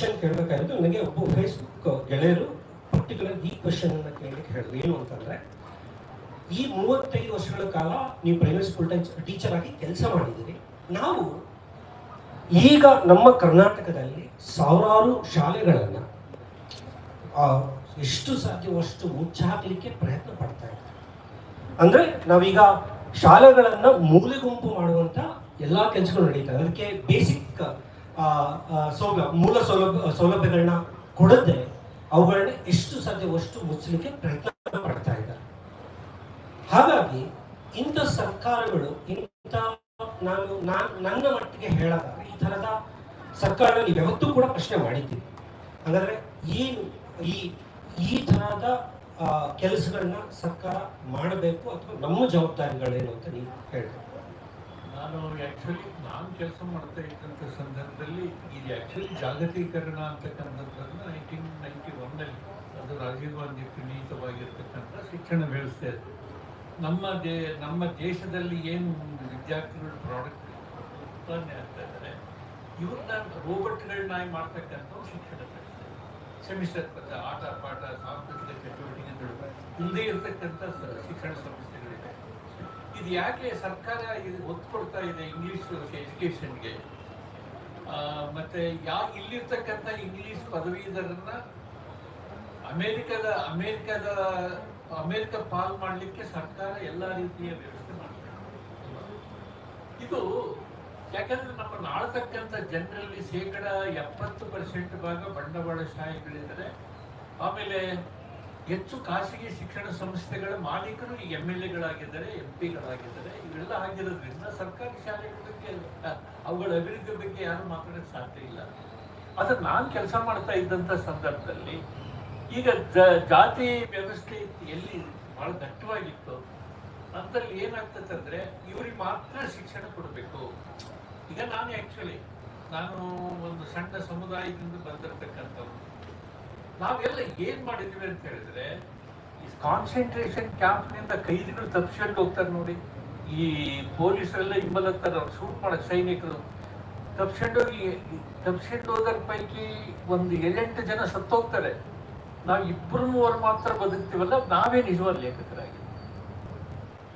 Question ಕೇಳಬೇಕಾಗಿದ್ದು ನನಗೆ ಒಬ್ಬ Facebook ಗೆಳೆಯರು ಪರ್ಟಿಕ್ಯುಲರ್ ಈ ಕ್ವಶನ್ ಅನ್ನ ಕೇಳಲಿಕ್ಕೆ ಹೇಳಿದ್ರು ಏನು ಅಂತಂದ್ರೆ, ಈ ಮೂವತ್ತೈದು ವರ್ಷಗಳ ಕಾಲ ನೀವು ಪ್ರೈವೇಟ್ ಸ್ಕೂಲ್ ಟೀಚರ್ ಆಗಿ ಕೆಲಸ ಮಾಡಿದ್ದೀರಿ. ನಾವು ಈಗ ನಮ್ಮ ಕರ್ನಾಟಕದಲ್ಲಿ ಸಾವಿರಾರು ಶಾಲೆಗಳನ್ನು ಎಷ್ಟು ಸಾಧ್ಯವಷ್ಟು ಮುಚ್ಚಾಕಲಿಕ್ಕೆ ಪ್ರಯತ್ನ ಪಡ್ತಾ ಇದ್ದೀವಿ. ಅಂದ್ರೆ ನಾವೀಗ ಶಾಲೆಗಳನ್ನ ಮೂಲೆ ಗುಂಪು ಮಾಡುವಂತ ಎಲ್ಲಾ ಕೆಲಸಗಳು ನಡೀತವೆ ಅದಕ್ಕೆ ಬೇಸಿಕ್ ಸೌಲಭ್ಯ, ಮೂಲ ಸೌಲಭ್ಯ, ಸೌಲಭ್ಯಗಳನ್ನ ಕೊಡದೆ ಅವುಗಳನ್ನ ಎಷ್ಟು ಸಾಧ್ಯವಷ್ಟು ಮುಚ್ಚಲಿಕ್ಕೆ ಪ್ರಯತ್ನ ಪಡ್ತಾ ಇದ್ದಾರೆ. ಹಾಗಾಗಿ ಇಂಥ ಸರ್ಕಾರಗಳು, ಇಂಥ ನಾನು ನಾನು, ನನ್ನ ಮಟ್ಟಿಗೆ ಹೇಳದ ಈ ಥರದ ಸರ್ಕಾರ ಯಾವತ್ತೂ ಕೂಡ ಪ್ರಶ್ನೆ ಮಾಡಿದ್ದೀವಿ ಹಾಗಾದ್ರೆ ಈ ಈ ಈ ಥರದ ಕೆಲಸಗಳನ್ನ ಸರ್ಕಾರ ಮಾಡಬೇಕು ಅಥವಾ ನಮ್ಮ ಜವಾಬ್ದಾರಿಗಳೇನು ಅಂತ ನೀವು ಹೇಳ್ಬೇಕು ನಾನು ಆ್ಯಕ್ಚುಲಿ ನಾನು ಕೆಲಸ ಮಾಡ್ತಾ ಇದ್ದಂಥ ಸಂದರ್ಭದಲ್ಲಿ ಇದು ಆ್ಯಕ್ಚುಲಿ ಜಾಗತೀಕರಣ ಅಂತಕ್ಕಂಥದ್ದನ್ನು ನೈನ್ಟೀನ್ ನೈಂಟಿ ಒನ್ನಲ್ಲಿ ಅದು ರಾಜೀವ್ ಗಾಂಧಿ ಪ್ರಣೀತವಾಗಿರ್ತಕ್ಕಂಥ ಶಿಕ್ಷಣ ವ್ಯವಸ್ಥೆ ನಮ್ಮ ದೇ, ನಮ್ಮ ದೇಶದಲ್ಲಿ ಏನು ವಿದ್ಯಾರ್ಥಿಗಳು ಪ್ರಾಡಕ್ಟ್ ಉತ್ಪಾದನೆ ಆಗ್ತಾ ಇದ್ದಾರೆ ಇವ್ರನ್ನ ರೋಬೋಟ್ಗಳನ್ನಾಗಿ ಮಾಡ್ತಕ್ಕಂಥ ಶಿಕ್ಷಣ ವ್ಯವಸ್ಥೆ. ಸೆಮಿಸ್ಟರ್ ಪದ, ಆಟ, ಪಾಠ, ಸಾಂಸ್ಕೃತಿಕ ಚಟುವಟಿಕೆಗಳು ಇಲ್ಲದೇ ಇರತಕ್ಕಂಥ ಶಿಕ್ಷಣ ಸಂಸ್ಥೆಗಳಿವೆ ಇದು ಯಾಕೆ ಸರ್ಕಾರ ಇದು ಒತ್ತು ಕೊಡ್ತಾ ಇದೆ ಇಂಗ್ಲಿಷ್ ಎಜುಕೇಷನ್ಗೆ ಮತ್ತೆ ಯಾ, ಇಲ್ಲಿರ್ತಕ್ಕಂಥ ಇಂಗ್ಲಿಷ್ ಪದವೀಧರನ್ನ ಅಮೇರಿಕದ ಅಮೇರಿಕದ, ಅಮೇರಿಕ ಪಾಲ್ ಮಾಡಲಿಕ್ಕೆ ಸರ್ಕಾರ ಎಲ್ಲ ರೀತಿಯ ವ್ಯವಸ್ಥೆ ಮಾಡ್ತಾರೆ ಇದು ಯಾಕಂದ್ರೆ ನಮ್ಮ ಆಳ್ತಕ್ಕಂಥ ಜನರಲ್ಲಿ ಶೇಕಡ ಎಪ್ಪತ್ತು ಪರ್ಸೆಂಟ್ ಭಾಗ ಬಂಡವಾಳಶಾಹಿಗಳಿದ್ದಾರೆ ಆಮೇಲೆ ಹೆಚ್ಚು ಖಾಸಗಿ ಶಿಕ್ಷಣ ಸಂಸ್ಥೆಗಳ ಮಾಲೀಕರು ಈ ಎಂ ಎಲ್ ಎಗಳಾಗಿದ್ದಾರೆ, ಎಂ ಪಿಗಳಾಗಿದ್ದಾರೆ. ಇವೆಲ್ಲ ಆಗಿರೋದ್ರಿಂದ ಸರ್ಕಾರಿ ಶಾಲೆಗಳ ಬಗ್ಗೆ, ಅವುಗಳ ಅಭಿವೃದ್ಧಿ ಬಗ್ಗೆ ಯಾರು ಮಾತಾಡೋಕ್ಕೆ ಸಾಧ್ಯ ಇಲ್ಲ. ಆದರೆ ನಾನು ಕೆಲಸ ಮಾಡ್ತಾ ಇದ್ದಂಥ ಸಂದರ್ಭದಲ್ಲಿ ಈಗ ಜಾತಿ ವ್ಯವಸ್ಥೆ ಎಲ್ಲಿ ಬಹಳ ದಟ್ಟವಾಗಿತ್ತು ಅಂತಲ್ಲಿ ಏನಾಗ್ತದೆ ಅಂದ್ರೆ ಇವ್ರಿಗೆ ಮಾತ್ರ ಶಿಕ್ಷಣ ಕೊಡಬೇಕು. ಈಗ ನಾನು ಆಕ್ಚುಲಿ ನಾನು ಒಂದು ಸಣ್ಣ ಸಮುದಾಯದಿಂದ ಬಂದಿರತಕ್ಕಂಥವ್ರು. ನಾವೆಲ್ಲ ಏನ್ ಮಾಡಿದೀವಿ ಅಂತ ಹೇಳಿದ್ರೆ, ಈ ಕಾನ್ಸಂಟ್ರೇಷನ್ ಕ್ಯಾಂಪ್ನಿಂದ ಕೈದಿಗಳು ತಪ್ಪಿಸ್ಕೊಂಡು ಹೋಗ್ತಾರೆ ನೋಡಿ. ಈ ಪೊಲೀಸರೆಲ್ಲ ಹಿಂಬಲತ್ತಾರೆ ಶೂಟ್ ಮಾಡಕ್ ಸೈನಿಕರು. ಹೋಗಿ, ತಪ್ಸ್ಕೊಂಡು ಹೋಗೋದರ್ ಪೈಕಿ ಒಂದು ಏಳೆಂಟು ಜನ ಸತ್ತೋಗ್ತಾರೆ. ನಾವು ಇಬ್ಬರು ಮೂವರು ಮಾತ್ರ ಬದುಕ್ತೀವಲ್ಲ, ನಾವೇ ನಿಜವಾದ ಲೇಖಕರಾಗಿ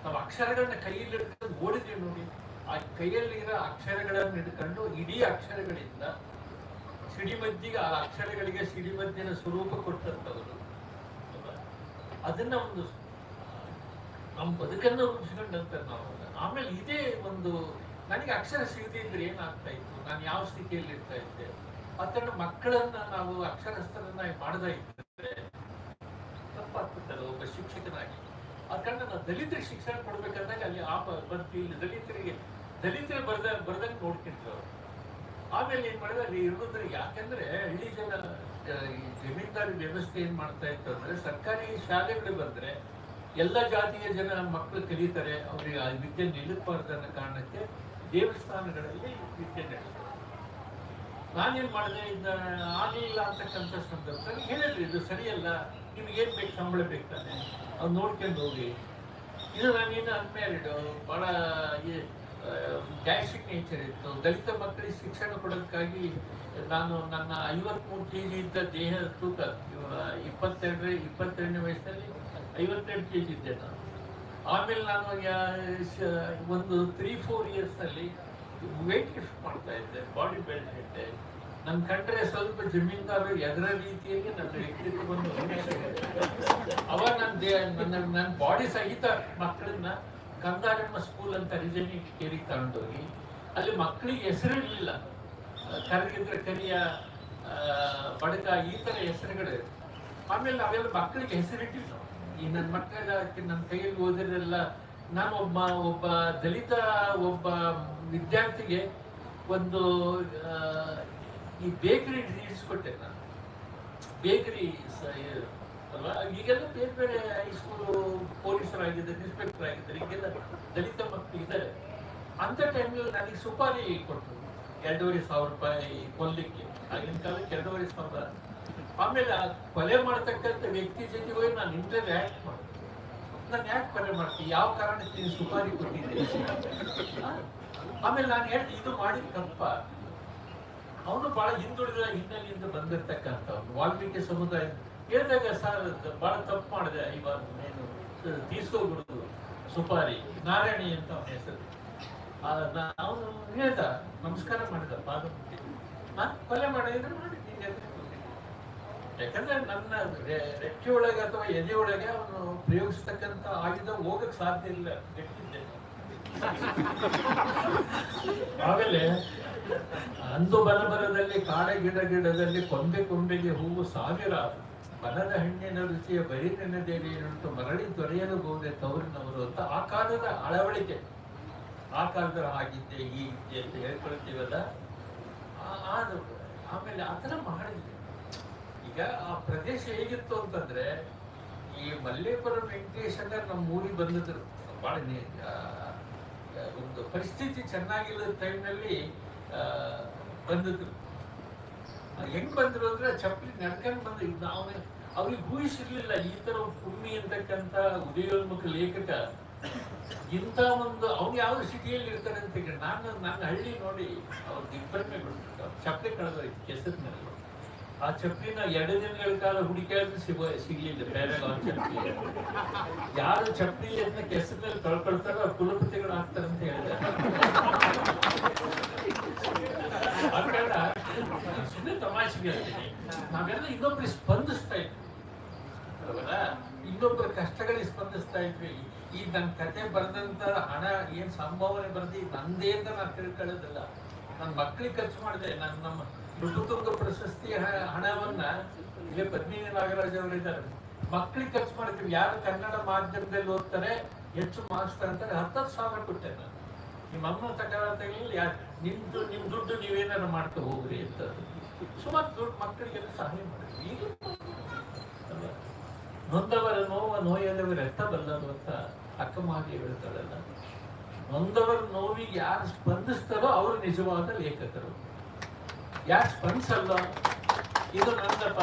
ನಾವು ಅಕ್ಷರಗಳನ್ನ ಕೈಯಲ್ಲಿ ಇಟ್ಕೊಂಡು ಓಡಿದ್ವಿ ನೋಡಿ. ಆ ಕೈಯಲ್ಲಿರೋ ಅಕ್ಷರಗಳನ್ನು ಹಿಡ್ಕೊಂಡು, ಇಡೀ ಅಕ್ಷರಗಳಿಂದ ಸಿಡಿಮದ್ದಿಗೆ ಆ ಅಕ್ಷರಗಳಿಗೆ ಸಿಡಿಮದ್ದಿನ ಸ್ವರೂಪ ಕೊಟ್ಟಂಥವರು. ಅದನ್ನ ಒಂದು, ನಮ್ಮ ಬದುಕನ್ನ ರೂಪಿಸ್ಕೊಂಡಂತ ನಾವು. ಆಮೇಲೆ ಇದೇ ಒಂದು, ನನಗೆ ಅಕ್ಷರ ಸಿಗದಿದ್ರೆ ಏನಾಗ್ತಾ ಇತ್ತು? ನಾನು ಯಾವ ಸ್ಥಿತಿಯಲ್ಲಿ ಇರ್ತಾ ಇದ್ದೆ? ಅದನ್ನ ಮಕ್ಕಳನ್ನ ನಾವು ಅಕ್ಷರಸ್ಥರನ್ನ ಮಾಡದ ಇದ್ದರೆ ತಪ್ಪಾಗ್ತದಲ್ಲ ಒಬ್ಬ ಶಿಕ್ಷಕನಾಗಿ. ಆ ಕಾರಣ ನಾನು ದಲಿತರಿಗೆ ಶಿಕ್ಷಣ ಕೊಡ್ಬೇಕಂದಾಗ ಅಲ್ಲಿ ಆ ಬ- ಬರ್ತೀವಿ ಇಲ್ಲಿ ದಲಿತರಿಗೆ, ದಲಿತರು ಬರ್ದ, ಬರ್ದಂಗೆ ನೋಡ್ಕೊಂತೀವಿ ಅವ್ರು. ಆಮೇಲೆ ಏನ್ ಮಾಡಿದ್ರೆ ಅಲ್ಲಿ ಇರೋದ್ರ ಯಾಕಂದ್ರೆ ಹಳ್ಳಿ ಜನ ಈ ಜಮೀನ್ದಾರಿ ವ್ಯವಸ್ಥೆ ಏನ್ ಮಾಡ್ತಾ ಇತ್ತು ಅಂದ್ರೆ ಸರ್ಕಾರಿ ಶಾಲೆಗಳು ಬಂದ್ರೆ ಎಲ್ಲ ಜಾತಿಯ ಜನ ಮಕ್ಕಳು ಕಲಿತಾರೆ, ಅವ್ರಿಗೆ ಆ ವಿದ್ಯೆ ನಿಲ್ಲಬಾರ್ದು ಅನ್ನೋ ಕಾರಣಕ್ಕೆ ದೇವಸ್ಥಾನಗಳಲ್ಲಿ ವಿದ್ಯೆ ನಡೆಸ್ತಾರೆ ನಾನೇನ್ ಮಾಡಿದೆ ಇದ ಆಗಲಿಲ್ಲ ಅಂತಕ್ಕಂಥ ಸಂದರ್ಭದಲ್ಲಿ ಹೇಳಿದ್ರಿ, ಇದು ಸರಿಯಲ್ಲ, ನಿಮ್ಗೆ ಏನ್ ಬೇಕು ಸಂಬಳ ಬೇಕು ತಾನೆ ಅವ್ರು ನೋಡ್ಕೊಂಡು ಹೋಗಿ. ಇದು ನಾನೇನು ಅನ್ಮ್ಯಾರಿಡ್, ಬಹಳ ಡ್ಯಾಶಿಂಗ್ ನೇಚರ್ ಇತ್ತು. ದಲಿತ ಮಕ್ಕಳಿಗೆ ಶಿಕ್ಷಣ ಕೊಡೋದಕ್ಕಾಗಿ ನಾನು ನನ್ನ ಐವತ್ಮೂರು ಕೆ ಜಿ ಇದ್ದ ದೇಹ ತೂಕ ಇಪ್ಪತ್ತೆರಡು ಇಪ್ಪತ್ತೆರಡನೇ ವಯಸ್ಸಲ್ಲಿ ಐವತ್ತೆರಡು ಕೆ ಜಿ ಇದ್ದೆ ನಾನು. ಆಮೇಲೆ ನಾನು ಒಂದು ತ್ರೀ ಫೋರ್ ಇಯರ್ಸಲ್ಲಿ ವೆಯ್ಟ್ ಲಿಫ್ಟ್ ಮಾಡ್ತಾ ಇದ್ದೆ ಬಾಡಿ ಬಿಲ್ಡ್ ಇದ್ದೆ. ನನ್ನ ಕಂಡ್ರೆ ಸ್ವಲ್ಪ ಜಮೀನ್ದಾರು ಎದರ ರೀತಿಯಾಗಿ ನನ್ನ ವ್ಯಕ್ತಿತ್ವವನ್ನು ಅವಾಗ ನನ್ನ ದೇಹ ನನ್ನ ನನ್ನ ಬಾಡಿ ಸಹಿತ ಮಕ್ಕಳನ್ನ ಕಂದಾರಮ್ಮ ಸ್ಕೂಲ್ ಅಂತ ರಿಜನಿ ಕೇರಿಗೆ ತಗೊಂಡೋಗಿ ಅಲ್ಲಿ ಮಕ್ಕಳಿಗೆ ಹೆಸರಿರಲಿಲ್ಲ. ಕರಗಿದ್ರೆ ಕರಿಯ ಬಡಕ ಈ ಥರ ಹೆಸರುಗಳು ಆಮೇಲೆ ಅವೆಲ್ಲ ಮಕ್ಕಳಿಗೆ ಹೆಸರಿಟ್ಟಿವಿ ನಾವು ಈ ನನ್ನ ಮಕ್ಕಳಿಗೆ ನನ್ನ ಕೈಯಲ್ಲಿ ಓದಿರಲ್ಲ ನಾನು ಒಬ್ಬ ಒಬ್ಬ ದಲಿತ, ಒಬ್ಬ ವಿದ್ಯಾರ್ಥಿಗೆ ಒಂದು ಈ ಬೇಕರಿ ಇಡಿಸ್ಕೊಟ್ಟೆ ನಾನು. ಬೇಕರಿ ಈಗೆಲ್ಲ ಬೇರೆ ಬೇರೆ ಹೈಸ್ಕೂಲು ಪೊಲೀಸರಾಗಿದ್ದಾರೆ ಇನ್ಸ್ಪೆಕ್ಟರ್ ಆಗಿದ್ದಾರೆ ಈಗೆಲ್ಲ ದಲಿತ ಮಕ್ಕಳಿದ್ದಾರೆ ಅಂತ ಟೈಮಲ್ಲಿ ನನಗೆ ಸುಪಾರಿ ಕೊಟ್ಟರು ಎರಡೂವರೆ ಸಾವಿರ ರೂಪಾಯಿ ಕೊಲ್ಲಿಕ್ಕೆ ಆಗಿನ ಕಾಲಕ್ಕೆ ಎರಡೂವರೆ ಸಾವಿರ. ಆಮೇಲೆ ಕೊಲೆ ಮಾಡ್ತಕ್ಕಂಥ ವ್ಯಕ್ತಿ ಜೊತೆ ಹೋಗಿ ನಾನು ಇಂಟರ್ವ್ಯೂ ಆಕ್ಟ್ ಮಾಡಿದೆ. ನಾನು ಯಾಕೆ ಕೊಲೆ ಮಾಡ್ತೀನಿ? ಯಾವ ಕಾರಣಕ್ಕೆ ನೀನು ಸುಪಾರಿ ಕೊಟ್ಟಿದ್ದೆ ಆಮೇಲೆ ನಾನು ಹೇಳಿ ಇದು ಮಾಡಿದ ತಪ್ಪ. ಅವನು ಬಹಳ ಹಿಂದುಳಿದ ಹಿನ್ನೆಲೆಯಿಂದ ಬಂದಿರ್ತಕ್ಕಂಥವ್ನು. ವಾಲ್ಮೀಕಿ ಸಮುದಾಯ ಹೇಳಿದಾಗ ಸರ್ ಬಹಳ ತಪ್ಪು ಮಾಡಿದೆ. ಇವಾಗ ನೀನು ತೀರ್ಸ್ಕೊಬಿಡುದು ಸುಪಾರಿ, ನಾರಾಯಣಿ ಅಂತ ಅವನ ಹೆಸರು. ಅವನು ಹೇಳ್ದ, ನಮಸ್ಕಾರ ಮಾಡಿದ ಪಾದ ಕೊಲೆ ಮಾಡಿದ್ರೆ ಮಾಡಿ. ಯಾಕಂದ್ರೆ ನನ್ನ ರೆಕ್ಕೆ ಒಳಗೆ ಅಥವಾ ಎದೆ ಒಳಗೆ ಅವನು ಪ್ರಯೋಗಿಸ್ತಕ್ಕಂಥ ಆಯುಧ ಹೋಗಕ್ ಸಾಧ್ಯ ಇಲ್ಲ. ಗಟ್ಟಿದ್ದೆ ಆಮೇಲೆ ಅಂದು ಬಲಬಲದಲ್ಲಿ ಕಾಡೆ ಗಿಡ ಗಿಡದಲ್ಲಿ ಕೊಂಬೆ ಕೊಂಬೆಗೆ ಹೂವು ಸಾವಿರ. ಬನದ ಹಣ್ಣಿನ ರುಚಿಯ ಬರೀ ನೆನೆದೇರಿ ಉಂಟು ಮರಳಿ ದೊರೆಯಲು ಬಹುದೆ ತವರಿನವರು ಅಂತ ಆ ಕಾಲದ ಅಳವಳಿಕೆ. ಆ ಕಾಲದ ಹೀಗಿದ್ದೆ ಅಂತ ಹೇಳ್ಕೊಳ್ತೀವಲ್ಲ? ಆಮೇಲೆ ಆ ಥರ ಮಾಡಿದ್ವಿ. ಈಗ ಆ ಪ್ರದೇಶ ಹೇಗಿತ್ತು ಅಂತಂದ್ರೆ ಈ ಮಲ್ಲೇಪುರ ವೆಂಕಟೇಶನ ನಮ್ಮ ಊರಿಗೆ ಬಂದಿದ್ರು. ಆ, ಒಂದು ಪರಿಸ್ಥಿತಿ ಚೆನ್ನಾಗಿಲ್ಲದ ಟೈಮ್ನಲ್ಲಿ ಬಂದಿದ್ರು. ಹೆಂಗ್ ಬಂದ್ರು ಅಂದ್ರೆ ಚಪ್ಪಲಿ ನಡ್ಕೊಂಡು ಬಂದು ನಾವು ಅವ್ರಿಗೆ ಊಹಿಸಿರ್ಲಿಲ್ಲ, ಈ ತರ ಕುಮ್ಮಿ ಅಂತಕ್ಕಂಥ ಉದಯೋನ್ಮುಖ ಲೇಖಕ, ಇಂಥ ಒಂದು, ಅವ್ನು ಯಾವ ಸಿಟಿಯಲ್ಲಿ ಇರ್ತಾರೆ ಅಂತ ನಾನು ನನ್ನ ಹಳ್ಳಿ ನೋಡಿ ಅವ್ರ ದಿಗ್ಭ್ರಮೆಗೊಳ್ಬಿಟ್ಟು ಚಪ್ಪಲಿ ಕಳೆದೋಯ್ತು ಮೇಲೆ ಆ ಚಪ್ಪಲಿನ ಎರಡು ದಿನಗಳ ಕಾಲ ಹುಡುಕಿಯಾದ್ರೂ ಸಿಗ, ಸಿಗ್ಲಿಲ್ಲ, ಬೇರೆ ಚಪ್ಪಲಿ. ಯಾರು ಚಪ್ಪಲಿ ಅಂತ ಕೆಸರಿನಲ್ಲಿ ಕಳ್ಕೊಳ್ತಾರೋ ಅವ್ರು ಕುಲಪತಿಗಳು ಆಗ್ತಾರೆ ಅಂತ ಹೇಳಿದೆ. ಸುಮ್ಮನೆ ತಮಾಷೆಗೆ ಹೇಳ್ತೀನಿ. ನಾವೆಲ್ಲ ಇನ್ನೊಬ್ರಿಗೆ ಸ್ಪಂದಿಸ್ತಾ ಇದ್ವಿ. ಅಲ್ವಲ್ಲ ಇನ್ನೊಬ್ಬರ ಕಷ್ಟಗಳಿಗೆ ಸ್ಪಂದಿಸ್ತಾ ಇದ್ವಿ. ಈ ನನ್ನ ಕತೆ ಬರೆದಂತ ಹಣ ಏನ್ ಸಂಭಾವನೆ ಬರ್ದಿ ನಂದೇ ಅಂತ ನಾನು ತಿಳ್ಕೊಳ್ಳೋದಿಲ್ಲ. ನನ್ನ ಮಕ್ಕಳಿಗೆ ಖರ್ಚು ಮಾಡಿದೆ. ನನ್ನ ನಮ್ಮ ಮೃದುತುಂಗ ಪ್ರಶಸ್ತಿ ಹಣವನ್ನ ಇಲ್ಲಿ ಪದ್ಮಿನಿ ನಾಗರಾಜ್ ಅವರು ಇದ್ದಾರೆ ಮಕ್ಕಳಿಗೆ ಖರ್ಚು ಮಾಡ್ತೀವಿ ಯಾರು ಕನ್ನಡ ಮಾಧ್ಯಮದಲ್ಲಿ ಓದ್ತಾರೆ, ಹೆಚ್ಚು ಮಾರ್ಕ್ಸ್ ತಗೊಂತಾರೆ ಹತ್ತತ್ತು ಸಾವಿರ ಕೊಟ್ಟೆ ನಾನು. ನಿಮ್ಮ ಅಮ್ಮ ಯಾರು ನಿಮ್ದು, ನಿಮ್ ದುಡ್ಡು ನೀವೇನಾರು ಮಾಡ್ಕೊ ಹೋಗ್ರಿ ಅಂತ ಸುಮಾರು ದುಡ್ಡು ಮಕ್ಕಳಿಗೆಲ್ಲ ಸಹಾಯ ಮಾಡಿದ್ವಿ. ಈಗ? ನೊಂದವರ ನೋವ ನೋಯದವರ ರಕ್ತ ಬಲ್ಲದು ಅಂತ ಅಕ್ಕ ಮಹಾದೇವಿ ಹೇಳ್ತಾಳಲ್ಲ. ನೊಂದವರ ನೋವಿಗೆ ಯಾರು ಸ್ಪಂದಿಸ್ತಾರೋ ಅವರು ನಿಜವಾದ ಲೇಖಕರು. ಯಾರು ಸ್ಪಂದಿಸಲ್ಲ? ಇದು ನಂದಪ್ಪ.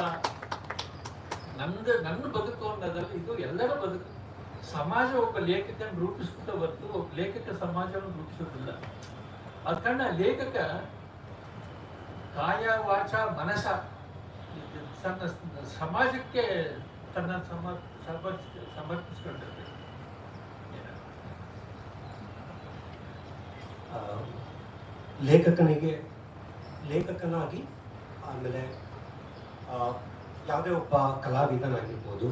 ನಂದು, ನನ್ನ ಬದುಕು ಅನ್ನೋದಲ್ಲ, ಇದು ಎಲ್ಲರ ಬದುಕು. ಸಮಾಜ ಒಬ್ಬ ಲೇಖಕನ ರೂಪಿಸುತ್ತಾ ಹೊರತು, ಒಬ್ಬ ಲೇಖಕ ಸಮಾಜವನ್ನು ರೂಪಿಸೋದಿಲ್ಲ. ಅದ ಕಾರಣ ಲೇಖಕ ಕಾಯ ವಾಚ ಮನಸ ಸಮಾಜಕ್ಕೆ ತನ್ನ ಸಮರ್ ಸಮರ್ಪಿಸ್ಕೊಂಡಿರ್ಬೇಕು ಲೇಖಕನಿಗೆ, ಲೇಖಕನಾಗಿ ಆಮೇಲೆ ಯಾವುದೇ ಒಬ್ಬ ಕಲಾವಿದನಾಗಿರ್ಬೋದು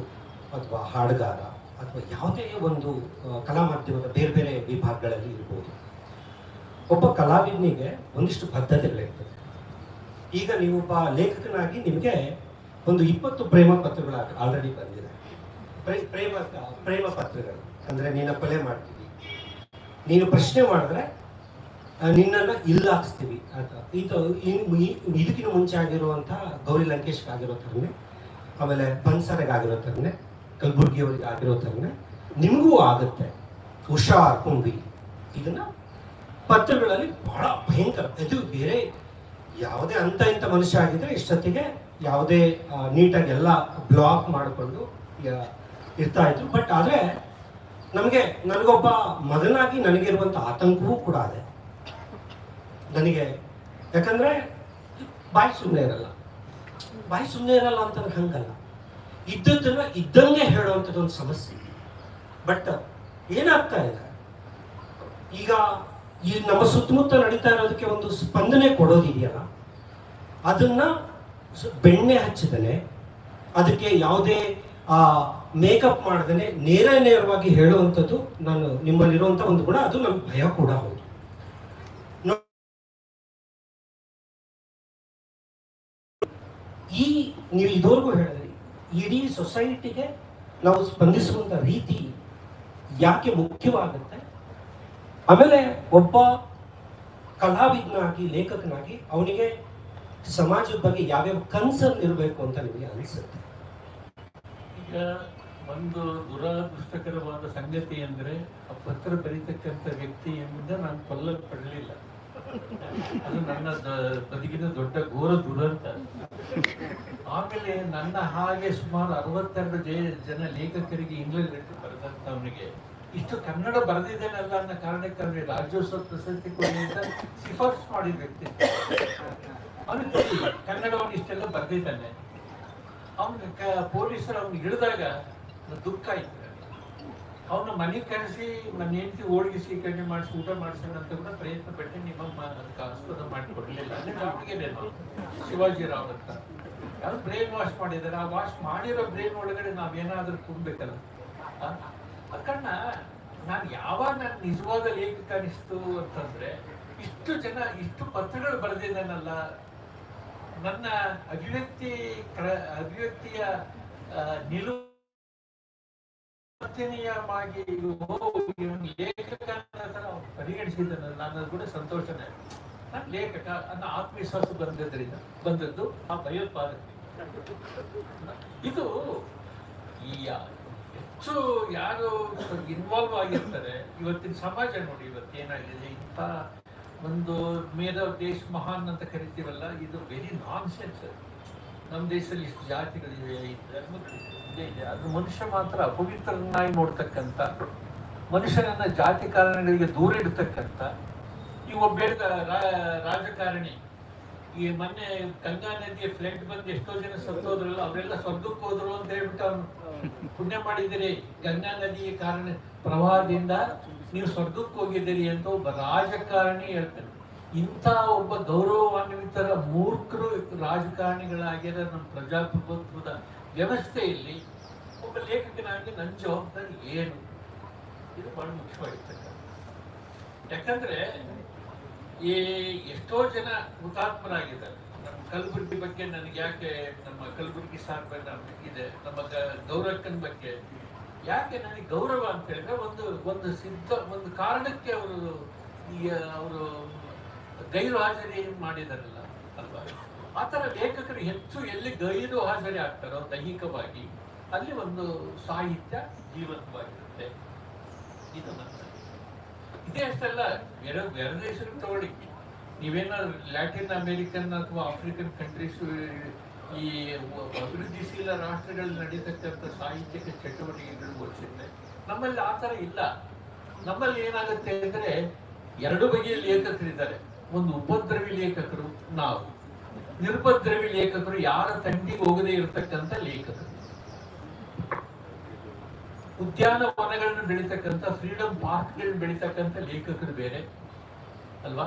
ಅಥವಾ ಹಾಡುಗಾರ ಅಥವಾ ಯಾವುದೇ ಒಂದು ಕಲಾ ಮಾಧ್ಯಮದ ಬೇರೆ ಬೇರೆ ವಿಭಾಗಗಳಲ್ಲಿ ಇರ್ಬೋದು. ಒಬ್ಬ ಕಲಾವಿದನಿಗೆ ಒಂದಿಷ್ಟು ಬದ್ಧತೆಗಳಿರ್ತದೆ. ಈಗ ನೀವೊಬ್ಬ ಲೇಖಕನಾಗಿ ನಿಮಗೆ ಒಂದು ಇಪ್ಪತ್ತು ಪ್ರೇಮ ಪತ್ರಗಳು ಆಲ್ರೆಡಿ ಬಂದಿದೆ. ಪ್ರೇ- ಪ್ರೇಮ ಪ್ರೇಮ ಪತ್ರಗಳು. ಅಂದ್ರೆ ನೀನ ಕೊಲೆ ಮಾಡ್ತೀವಿ. ನೀನು ಪ್ರಶ್ನೆ ಮಾಡಿದ್ರೆ ನಿನ್ನನ್ನು ಇಲ್ಲ ಹಾಕ್ಸ್ತೀವಿ ಅಂತ. ಇದು ಇದಕ್ಕಿಂತ ಮುಂಚೆ ಆಗಿರುವಂತಹ ಗೌರಿ ಲಂಕೇಶ್ ಆಗಿರೋ ಥರನೇ ಆಮೇಲೆ ಬನ್ಸರ್ಗೆ ಆಗಿರೋ ಥರನೇ ಕಲಬುರ್ಗಿಯವರಿಗೆ ಆಗಿರೋ ಥರನೇ ನಿಮಗೂ ಆಗುತ್ತೆ. ಹುಷಾರ್ ಕುಂಬಿ ಇದನ್ನ ಪತ್ರಗಳಲ್ಲಿ ಬಹಳ ಭಯಂಕರ ಇದು ಬೇರೆ ಯಾವುದೇ ಅಂತ ಇಂಥ ಮನುಷ್ಯ ಆಗಿದ್ರೆ ಇಷ್ಟೊತ್ತಿಗೆ ಯಾವುದೇ ನೀಟಾಗಿ ಎಲ್ಲ ಬ್ಲಾಕ್ ಮಾಡಿಕೊಂಡು ಇರ್ತಾ ಇದ್ರು. ಬಟ್ ಆದರೆ, ನಮಗೆ, ನನಗೊಬ್ಬ ಮಗನಾಗಿ ನನಗಿರುವಂಥ ಆತಂಕವೂ ಕೂಡ ಅದೇ. ನನಗೆ, ಯಾಕಂದರೆ, ಬಾಯಿ ಸುಮ್ಮನೆ ಇರಲ್ಲ. ಬಾಯಿ ಸುಮ್ಮನೆ ಇರಲ್ಲ ಅಂತಂದ್ರೆ ಹಂಗಲ್ಲ. ಇದ್ದದ್ದನ್ನ ಇದ್ದಂಗೆ ಹೇಳುವಂಥದ್ದು ಒಂದು ಸಮಸ್ಯೆ. ಬಟ್, ಏನಾಗ್ತಾ ಇದೆ? ಈಗ, ಈ ನಮ್ಮ ಸುತ್ತಮುತ್ತ ನಡೀತಾ ಇರೋದಕ್ಕೆ ಒಂದು ಸ್ಪಂದನೆ ಕೊಡೋದಿದೆಯಲ್ಲ? ಅದನ್ನ ಬೆಣ್ಣೆ ಹಚ್ಚದನೆ ಅದಕ್ಕೆ ಯಾವುದೇ, ಆ ಮೇಕಪ್ ಮಾಡದನೆ, ನೇರ ನೇರವಾಗಿ ಹೇಳುವಂಥದ್ದು ನಾನು ನಿಮ್ಮಲ್ಲಿರುವಂಥ ಒಂದು ಗುಣ, ಅದು ನಮ್ಗೆ ಭಯ ಕೂಡ ಹೌದು. ಈ ನೀವು ಇದುವರೆಗೂ ಹೇಳಿದ್ರಿ, ಇಡೀ ಸೊಸೈಟಿಗೆ ನಾವು ಸ್ಪಂದಿಸುವಂಥ ರೀತಿ ಯಾಕೆ ಮುಖ್ಯವಾಗುತ್ತೆ? ಆಮೇಲೆ ಒಬ್ಬ ಕಲಾವಿದನಾಗಿ, ಲೇಖಕನಾಗಿ, ಅವನಿಗೆ ಸಮಾಜದ ಬಗ್ಗೆ ಯಾವ್ಯಾವ ಕನ್ಸರ್ನ್ ಇರಬೇಕು ಅಂತ ನಿಮಗೆ ಅನಿಸುತ್ತೆ? ಈಗ ಒಂದು ದುರಾದೃಷ್ಟಕರವಾದ ಸಂಗತಿ ಅಂದ್ರೆ ಆ ಪತ್ರ ಬರೀತಕ್ಕಂಥ ವ್ಯಕ್ತಿಯಿಂದ ನಾನು ಕೊಲ್ಲಲ್ಪಡಲಿಲ್ಲ. ಅದು ನನ್ನ ಬದುಕಿನ ದೊಡ್ಡ ಘೋರ ದುರಂತ. ಆಮೇಲೆ ನನ್ನ ಹಾಗೆ ಸುಮಾರು ಅರವತ್ತೆರಡು ಜನ ಲೇಖಕರಿಗೆ ಇಂಗ್ಲೆಂಡ್ ಬರೆದಂತವನಿಗೆ ಇಷ್ಟು ಕನ್ನಡ ಬರೆದಿದ್ದೇನಲ್ಲ ಅನ್ನೋ ಕಾರಣಕ್ಕೆ ಅವನಿಗೆ ರಾಜ್ಯೋತ್ಸವ ಪ್ರಶಸ್ತಿ ಕೊಡಿ ಅಂತ ಶಿಫಾರಸು ಮಾಡಿದ ವ್ಯಕ್ತಿ. ಅವನು ಕನ್ನಡವನ್ನು ಇಷ್ಟೆಲ್ಲ ಬರ್ದಿದ್ದಾನೆ. ಅವನು ಪೊಲೀಸರು ಅವ್ನು ಹಿಡಿದಾಗ ದುಃಖ ಆಯ್ತು ಅವನ ಮನೆಗೆ ಕರೆಸಿ ನನ್ನ ಹೆಂಡತಿ ಹೋಳಿಗೆ ಸ್ವೀಕರಣೆ ಮಾಡಿಸಿ, ಊಟ ಮಾಡಿಸೋಣ ಅಂತ ಕೂಡ ಪ್ರಯತ್ನ ಪಟ್ಟೆ. ಅದಕ್ಕೆ ಆಸ್ಪದ ಮಾಡಿಕೊಡ್ಲಿಲ್ಲ. ಅಂದ್ರೆ ನೆನಪು ಶಿವಾಜಿರಾವ್ ಅಂತ. ಯಾರು ಬ್ರೈನ್ ವಾಶ್ ಮಾಡಿದ್ದಾರೆ. ಆ ವಾಶ್ ಮಾಡಿರೋ ಬ್ರೈನ್ ಒಳಗಡೆ ನಾವೇನಾದ್ರೂ ತುಂಬಬೇಕಲ್ಲ? ಕಣ್ಣ ನಾನು ಯಾವಾಗ ನನ್ನ ನಿಜವಾದ ಲೇಖಕ ಅನಿಸ್ತು ಅಂತಂದ್ರೆ, ಇಷ್ಟು ಜನ, ಇಷ್ಟು ಪತ್ರಗಳು ಬರೆದಿದ್ದಾನಲ್ಲ ನನ್ನ ಅಭಿವ್ಯಕ್ತಿ ಅಭಿವ್ಯಕ್ತಿಯ ನಿಲು ನಿಲುವು ಸಮರ್ಥನೀಯವಾಗಿ ಓ, ಇವನು ಲೇಖಕ ನಾನು ಕೂಡ ಸಂತೋಷನೇ. ನನ್ನ ಲೇಖಕ ನನ್ನ ಆತ್ಮವಿಶ್ವಾಸ ಬಂದದ್ರಿಂದ ಬಂದದ್ದು ಆ ಭಯೋತ್ಪಾದನೆ ಇದು ಹೆಚ್ಚು ಯಾರು ಇನ್ವಾಲ್ವ್ ಆಗಿರ್ತಾರೆ ಇವತ್ತಿನ ಸಮಾಜ ನೋಡಿ ಇವತ್ತೇನಾಗಿದೆ ಇಂಥ ಒಂದು ಮೇದ ದೇಶ್ ಮಹಾನ್ ಅಂತ ಕರಿತೀವಲ್ಲ, ಇದು ವೆರಿ ನಾನ್ ಸೆನ್ಸ್ ನಮ್ಮ ದೇಶದಲ್ಲಿ ಇಷ್ಟು ಜಾತಿಗಳಿವೆ, ಈ ಇದೇ. ಅದು ಮನುಷ್ಯ ಮಾತ್ರ ಅಪವಿತ್ರನಾಗಿ ನೋಡ್ತಕ್ಕಂಥ, ಮನುಷ್ಯನನ್ನ ಜಾತಿ ಕಾರಣಗಳಿಗೆ ದೂರ ಇಡ್ತಕ್ಕಂಥ ಈ ಒಬ್ಬ ರಾಜಕಾರಣಿ. ಈ ಮೊನ್ನೆ ಗಂಗಾ ನದಿಯ ಫ್ಲಡ್ ಬಂದು ಎಷ್ಟೋ ಜನ ಸತ್ತೋದ್ರಲ್ಲ, ಅವರೆಲ್ಲ ಸ್ವರ್ಗಕ್ಕೆ ಹೋದ್ರು ಅಂತ ಹೇಳ್ಬಿಟ್ಟು ಅವನು ಪುಣ್ಯ ಮಾಡಿದಿರಿ ಗಂಗಾ ನದಿಯ ಕಾರಣ ಪ್ರವಾಹದಿಂದ ನೀವು ಸ್ವರ್ಗಕ್ಕೆ ಹೋಗಿದ್ದೀರಿ ಅಂತ ಒಬ್ಬ ರಾಜಕಾರಣಿ ಹೇಳ್ತಾನೆ. ಇಂಥ ಒಬ್ಬ ಗೌರವಾನ್ವಿತರ ಮೂರ್ಖರು ರಾಜಕಾರಣಿಗಳಾಗಿರೋ ನಮ್ಮ ಪ್ರಜಾಪ್ರಭುತ್ವದ ವ್ಯವಸ್ಥೆಯಲ್ಲಿ ಒಬ್ಬ ಲೇಖಕನಾಗಿ ನನ್ನ ಜವಾಬ್ದಾರಿ ಏನು? ಇದು ಬಹಳ ಮುಖ್ಯವಾಗಿರ್ತಕ್ಕಂಥ ಯಾಕಂದ್ರೆ ಈ ಎಷ್ಟೋ ಜನ ಹುತಾತ್ಮರಾಗಿದ್ದಾರೆ. ನಮ್ಮ ಕಲಬುರಗಿ ಬಗ್ಗೆ ನನಗೆ ಯಾಕೆ ನಮ್ಮ ಕಲಬುರಗಿ ಸಾರ್ ಬಗ್ಗೆ ಇದೆ, ನಮ್ಮ ಗೌರಕ್ಕನ ಬಗ್ಗೆ ಯಾಕೆ ನನಗೆ ಗೌರವ ಅಂತ ಹೇಳಿದ್ರೆ ಒಂದು ಒಂದು ಸಿದ್ಧ, ಒಂದು ಕಾರಣಕ್ಕೆ ಅವರು ಈ ಅವರು ಗೈರು ಹಾಜರಿ ಮಾಡಿದಾರಲ್ಲ ಅಲ್ವಾ? ಆ ಥರ ಲೇಖಕರು ಹೆಚ್ಚು ಎಲ್ಲಿ ಗೈರು ಹಾಜರಿ ಆಗ್ತಾರೋ ದೈಹಿಕವಾಗಿ ಅಲ್ಲಿ ಒಂದು ಸಾಹಿತ್ಯ ಜೀವಂತವಾಗಿರುತ್ತೆ. ಇದು ಇದೇ ಅಷ್ಟಲ್ಲ, ಬೇರೆ ಬೇರೆ ದೇಶಕ್ಕೆ ತಗೊಳ್ಳಿ. ನೀವೇನಾದ್ರು ಲ್ಯಾಟಿನ್ ಅಮೇರಿಕನ್ ಅಥವಾ ಆಫ್ರಿಕನ್ ಕಂಟ್ರೀಸ್ ಈ ಅಭಿವೃದ್ಧಿಶೀಲ ರಾಷ್ಟ್ರಗಳಲ್ಲಿ ನಡೀತಕ್ಕಂಥ ಸಾಹಿತ್ಯಿಕ ಚಟುವಟಿಕೆಗಳು ಹೋಲಿಸಿದ್ರೆ ನಮ್ಮಲ್ಲಿ ಆ ಥರ ಇಲ್ಲ. ನಮ್ಮಲ್ಲಿ ಏನಾಗುತ್ತೆ ಅಂದ್ರೆ ಎರಡು ಬಗೆಯ ಲೇಖಕರಿದ್ದಾರೆ. ಒಂದು ಉಪದ್ರವಿ ಲೇಖಕರು ನಾವು. ನಿರುಪದ್ರವಿ ಲೇಖಕರು ಯಾರ ತಂಡಿಗೆ ಹೋಗದೇ ಇರತಕ್ಕಂಥ ಲೇಖಕರು. ಉದ್ಯಾನವನಗಳನ್ನು ಬೆಳೀತಕ್ಕಂಥ ಫ್ರೀಡಮ್ ಪಾರ್ಕ್ಗಳನ್ನ ಬೆಳೀತಕ್ಕಂಥ ಲೇಖಕರು ಬೇರೆ, ಅಲ್ವಾ?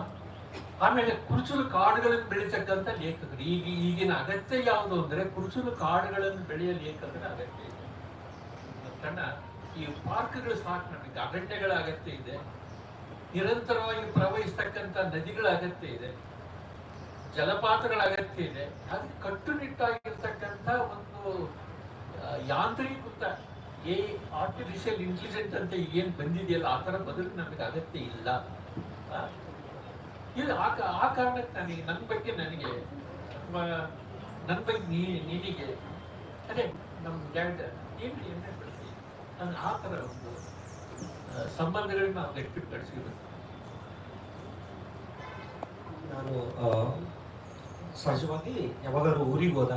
ಆಮೇಲೆ ಕುರುಚಲು ಕಾಡುಗಳನ್ನು ಬೆಳೀತಕ್ಕಂಥ ಲೇಖಕರು. ಈಗ ಈಗಿನ ಅಗತ್ಯ ಯಾವುದು ಅಂದ್ರೆ ಕುರುಚಲು ಕಾಡುಗಳನ್ನು ಬೆಳೆಯ ಲೇಖಕರ ಅಗತ್ಯ ಇದೆ. ಕಣ್ಣ ಈ ಪಾರ್ಕ್ಗಳು ಸಾಕು ನಮಗೆ. ಅರಣ್ಯಗಳ ಅಗತ್ಯ ಇದೆ. ನಿರಂತರವಾಗಿ ಪ್ರವಹಿಸ್ತಕ್ಕಂಥ ನದಿಗಳ ಅಗತ್ಯ ಇದೆ. ಜಲಪಾತಗಳ ಅಗತ್ಯ ಇದೆ. ಅದಕ್ಕೆ ಕಟ್ಟುನಿಟ್ಟಾಗಿರ್ತಕ್ಕಂಥ ಒಂದು ಯಾಂತ್ರೀಕೃತ, ಏ ಆರ್ಟಿಫಿಷಿಯಲ್ ಇಂಟೆಲಿಜೆಂಟ್ ಅಂತ ಏನು ಬಂದಿದೆಯಲ್ಲ, ಆ ಥರ ಬದಲು ನಮಗೆ ಅಗತ್ಯ ಇಲ್ಲ. ಇದು ಆ ಆ ಕಾರಣಕ್ಕೆ ನನಗೆ, ನನ್ನ ಬಗ್ಗೆ ನನಗೆ ನನ್ನ ಬಗ್ಗೆ ನೀ, ನಿನಗೆ, ಅದೇ ನಮ್ಮ ಡ್ಯಾಡ್ ಏನು ಎಣ್ಣೆ ನಾನು ಆ ಥರ ಒಂದು ಸಂಬಂಧಗಳನ್ನ ನಾವು ಗಟ್ಟಿ ಬೆಳೆಸಿದ್ರು ನಾನು ಸಹಜವಾಗಿ ಯಾವಾಗಾದ್ರೂ ಊರಿಗೆ ಹೋದಾಗ